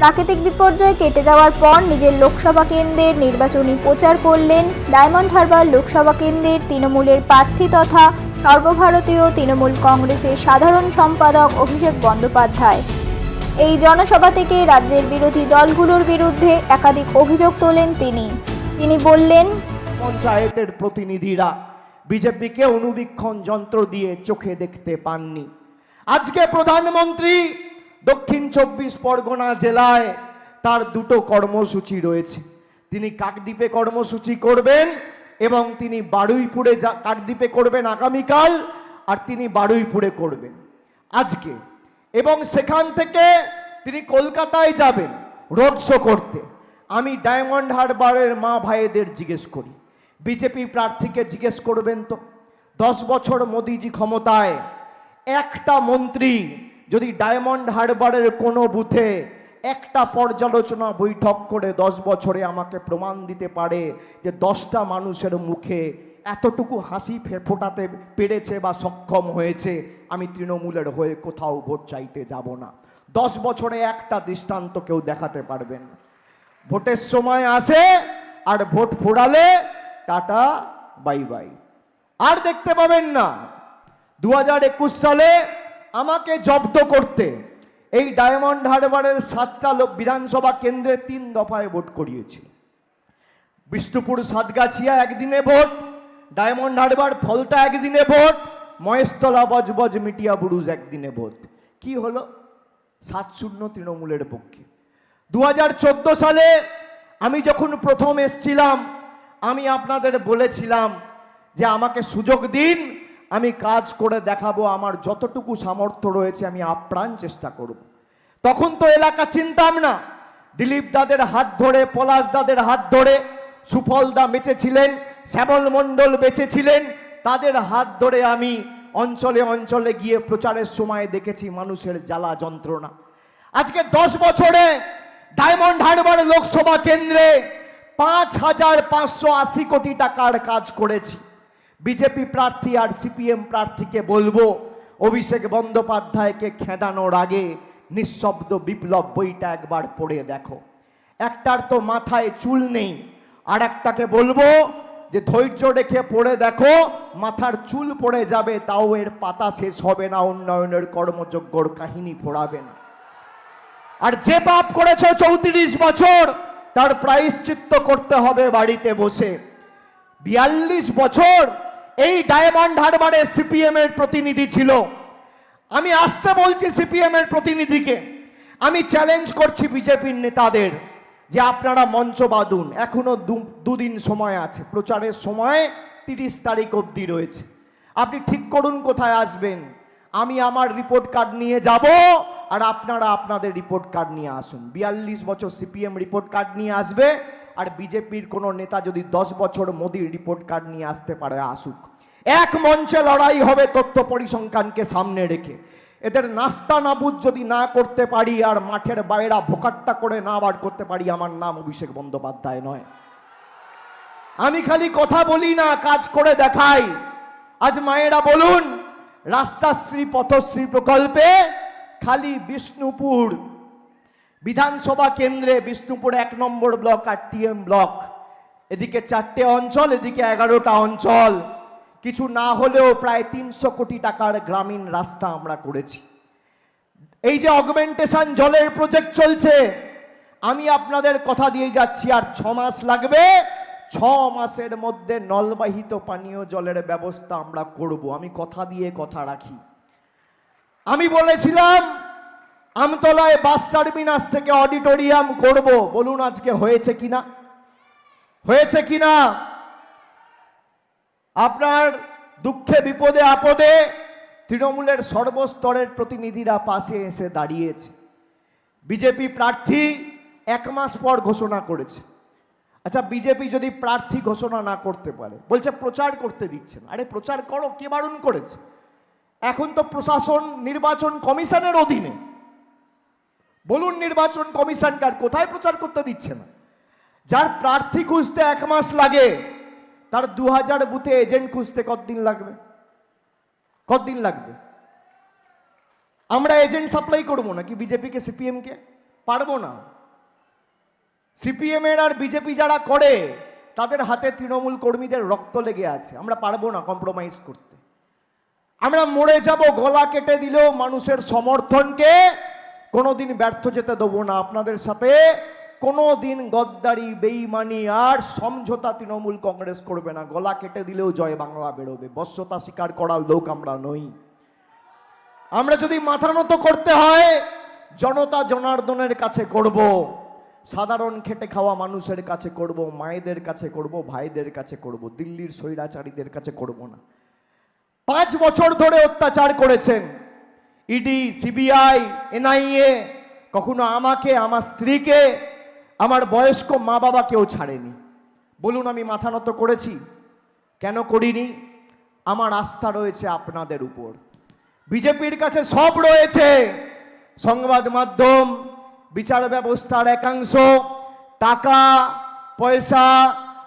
প্রাকৃতিক বিপর্যয় কেটে যাওয়ার পর নিজের লোকসভা কেন্দ্রের নির্বাচনী প্রচার করলেন ডায়মন্ড হারবার লোকসভা কেন্দ্রের তৃণমূলের প্রার্থী তথা সর্বভারতীয় তৃণমূল কংগ্রেসের সাধারণ সম্পাদক অভিষেক বন্দ্যোপাধ্যায়। এই জনসভা থেকে রাজ্যের বিরোধী দলগুলোর বিরুদ্ধে একাধিক অভিযোগ তোলেন তিনি। তিনি বললেন, পঞ্চায়েতের প্রতিনিধিরা বিজেপিকে অনুবীক্ষণ যন্ত্র দিয়ে চোখে দেখতে পাননি। আজকে প্রধানমন্ত্রী দক্ষিণ চব্বিশ পরগনা জেলায় তার দুটো কর্মসূচি রয়েছে। তিনি কাকদ্বীপে কর্মসূচি করবেন এবং তিনি বারুইপুরে যা, কাকদ্বীপে করবেন আগামীকাল, আর তিনি বারুইপুরে করবেন। আজকে এবং সেখান থেকে তিনি কলকাতায় যাবেন রোড শো করতে। আমি ডায়মন্ড হারবারের মা ভাইদের জিজ্ঞেস করি। বিজেপি প্রার্থীকে জিজ্ঞেস করবেন তো? দশ বছর মোদিজি ক্ষমতায় একটা মন্ত্রী যদি ডায়মন্ড হারবারের কোনো বুথে একটা পর্যালোচনা বৈঠক করে দশ বছরে আমাকে প্রমাণ দিতে পারে যে দশটা মানুষের মুখে এতটুকু হাসি ফোটাতে পেরেছে বা সক্ষম হয়েছে, আমি তৃণমূলের হয়ে কোথাও ভোট চাইতে যাব না। দশ বছরে একটা দৃষ্টান্ত কেউ দেখাতে পারবেন ভোটের সময় আসে আর ভোট ফোড়ালে টাটা, বাই বাই। আর দেখতে পাবেন না। দু হাজার একুশ সালে আমাকে জব্দ করতে এই ডায়মন্ড হারবারের সাতটা লোক বিধানসভা কেন্দ্রে তিন দফায় ভোট করিয়েছিল। বিষ্ণুপুর, সাতগাছিয়া একদিনে ভোট, ডায়মন্ড হারবার ফলতা একদিনে ভোট, মহেশতলা, বজবজ, মিটিয়া, বুরুজ একদিনে ভোট। কি হলো? সাত শূন্য তৃণমূলের পক্ষে। দু হাজার চোদ্দ সালে আমি যখন প্রথম এসছিলাম, আমি আপনাদের বলেছিলাম যে আমাকে সুযোগ দিন আমি কাজ করে দেখাবো, আমার যতটুকু সামর্থ্য রয়েছে, আমি আপ্রাণ চেষ্টা করব। তখন তো এলাকা চিনতাম না। দিলীপ দাদের হাত ধরে, পলাশ দাদের হাত ধরে সুফল দা বেঁচেছিলেন, শ্যামল মণ্ডল বেঁচেছিলেন। তাদের হাত ধরে আমি অঞ্চলে অঞ্চলে গিয়ে প্রচারের সময় দেখেছি মানুষের জ্বালা যন্ত্রণা। আজকে দশ বছরে ডায়মন্ড হারবার লোকসভা কেন্দ্রে পাঁচ হাজার পাঁচশো আশি কোটি টাকার কাজ করেছি। বিজেপি প্রার্থী আর সিপিএম প্রার্থীকে বলব, অভিষেক বন্দ্যোপাধ্যায়কে খেদানোর আগে নিঃশব্দ বিপ্লব বইটা একবার পড়ে দেখো। একটার তো মাথায় চুল নেই, আর একটাকে বলব যে ধৈর্য রেখে পড়ে দেখো, মাথার চুল পড়ে যাবে, তাও এর পাতা শেষ হবে না, উন্নয়নের কর্মযজ্ঞর কাহিনী না। আর যে পাপ করেছ চৌত্রিশ বছর, তার প্রায়শ্চিত্ত করতে হবে বাড়িতে বসে। বিয়াল্লিশ বছর এই ডায়মন্ড হারবারে সিপিএম এর প্রতিনিধি ছিল। আমি আসতে বলছি সিপিএম এর প্রতিনিধিকে। আমি চ্যালেঞ্জ করছি বিজেপির নেতাদের যে আপনারা মঞ্চ বাঁধুন। এখনও দুদিন সময় আছে। প্রচারের সময় তিরিশ তারিখ অবধি রয়েছে। আপনি ঠিক করুন কোথায় আসবেন। আমি আমার রিপোর্ট কার্ড নিয়ে যাব আর আপনারা আপনাদের রিপোর্ট কার্ড নিয়ে আসুন। বিয়াল্লিশ বছর সিপিএম রিপোর্ট কার্ড নিয়ে আসবে। আর বিজেপির কোনো নেতা যদি দশ বছর মোদির রিপোর্ট কার্ড নিয়ে আসতে পারে, আসুক। এক মঞ্চে লড়াই হবে তথ্য পরিসংখ্যানকে সামনে রেখে। এদের নাস্তা নাবুদ যদি না করতে পারি আর মাঠের বাইরা ভোকাট্টা করে না বার করতে পারি, আমার নাম অভিষেক বন্দ্যোপাধ্যায় নয়। আমি খালি কথা বলি না, কাজ করে দেখাই। আজ মায়েরা বলুন, রাস্তাশ্রী পথশ্রী প্রকল্পে খালি বিষ্ণুপুর বিধানসভা কেন্দ্রে বিষ্ণুপুর এক নম্বর ব্লক আর টিএম ব্লক। এদিকে চারটে অঞ্চল, এদিকে এগারোটা অঞ্চল। কিছু না হলেও প্রায় তিনশো কোটি টাকার গ্রামীণ রাস্তা আমরা করেছি। এই যে অগমেন্টেশন জলের প্রজেক্ট চলছে, আমি আপনাদের কথা দিয়ে যাচ্ছি, আর ছ মাস লাগবে। ছ মাসের মধ্যে নলবাহিত পানীয় জলের ব্যবস্থা আমরা করব। আমি কথা দিয়ে কথা রাখি। আমি বলেছিলাম আমতলায় বাস টার্মিনাস থেকে অডিটোরিয়াম করব। বলুন আজকে হয়েছে কিনা? হয়েছে কিনা? আপনার দুঃখে বিপদে আপদে তৃণমূলের সর্বস্তরের প্রতিনিধিরা পাশে এসে দাঁড়িয়েছে। বিজেপি প্রার্থী এক মাস পর ঘোষণা করেছে। আচ্ছা বিজেপি যদি প্রার্থী ঘোষণা না করতে পারে, বলছে প্রচার করতে দিচ্ছে না। আরে, প্রচার করো, কে বারণ করেছে? এখন তো প্রশাসন, নির্বাচন কমিশনের অধীনে। বলুন নির্বাচন কমিশনকার কোথায় প্রচার করতে দিচ্ছে না? যার প্রার্থী খুঁজতে এক মাস লাগে, তার দু হাজার বুথে এজেন্ট খুঁজতে কতদিন লাগবে? কতদিন লাগবে? আমরা এজেন্ট সাপ্লাই করব নাকি বিজেপিকে, সিপিএমকে? পারব না। সিপিএম এর আর বিজেপি যারা করে, তাদের হাতে তৃণমূল কর্মীদের রক্ত লেগে আছে। আমরা পারব না কম্প্রোমাইজ করতে। আমরা মরে যাব, গলা কেটে দিলেও মানুষের সমর্থনকে কোনোদিন ব্যর্থ যেতে দেবো না আপনাদের সাথে। কোনোদিন গদ্দারি, বেইমানি আর সমঝোতা তৃণমূল কংগ্রেস করবে না। গলা কেটে দিলেও জয় বাংলা বেরোবে। বশ্যতা স্বীকার করার লোক আমরা নই। আমরা যদি মাথা নত করতে হয়, জনতা জনার্দনের কাছে করব। সাধারণ খেটে খাওয়া মানুষের কাছে করব। মায়েদের কাছে করব, ভাইদের কাছে করব। দিল্লির স্বৈরাচারীদের কাছে করব না। পাঁচ বছর ধরে অত্যাচার করেছেন। ইডি, সিবিআই, এনআইএ, কখনো আমাকে, আমার স্ত্রীকে, আমার বয়স্ক মা বাবা কেউ ছাড়েনি। বলুন আমি মাথা নত করেছি? কেন করিনি? আমার আস্থা রয়েছে আপনাদের উপর। বিজেপির কাছে সব রয়েছে। সংবাদ মাধ্যম, বিচার ব্যবস্থার একাংশ, টাকা, পয়সা,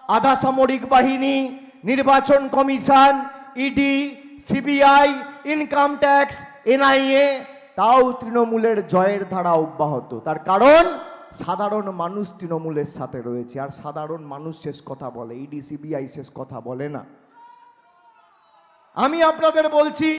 আধা সামরিক বাহিনী, নির্বাচন commission, ED, CBI, income tax NIA, তাও তৃণমূলের জয়ের ধারা অব্যাহত। তার কারণ, সাধারণ মানুষ তৃণমূলের সাথে রয়েছে। আর সাধারণ মানুষ শেষ কথা বলে ইডি সিবিআই শেষ কথা বলে না। আমি আপনাদের বলছি